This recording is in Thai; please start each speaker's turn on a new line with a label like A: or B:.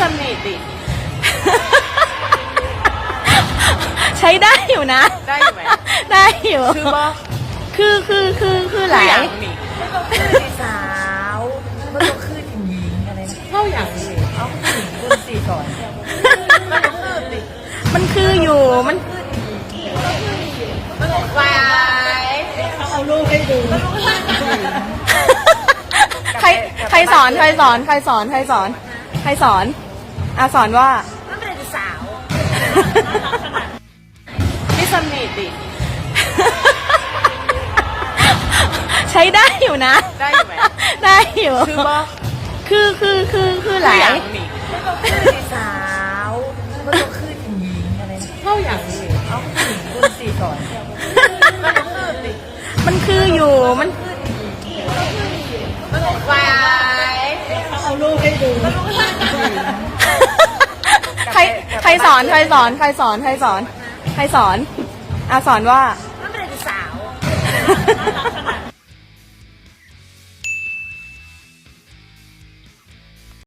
A: สนิทดิ
B: ใช้ได้อยู่นะ
A: ได้อยู่ไหม
B: ได้อยู่
A: คือบ่
B: คือคือคือคือหลา
A: คือยอย่างนี่
C: สาวมันต้องขึ้นหญิงอะไรนะ
A: เข้าอย่างนี่
C: เอาผู้หญิงคนสี่สอน
A: มันก็คือดิ
B: มันคืออยู่มัน
A: ไว้
C: เอาลูกให้ดู
B: ใครใครสอนใครสอนใครสอนใครสอนใครสอน อาสอนว่า
C: มันเป็นสาว
A: พี่สนิทดิ
B: ใช้ได้อยู่นะ
A: ได้อยู่ไหม
B: ได้อยู่
A: คือบ่
B: คือคือคือคือห
A: คือ
B: ลา
A: อยย่างนี่
C: มันต้องขึ้นสาวมันต้องขึ้นหญิงอะไรนะ
A: เข้าอย่างนี่
C: เอาผู้หญิงคนสี่สอน
A: มันก็คือดิ
B: มันคืออยู่มัน
A: ไว้
C: เอา
B: ใครใครสอนใครสอนใครสอนใครสอนใครสอนอาสอนว่า
C: มันเป็นสาว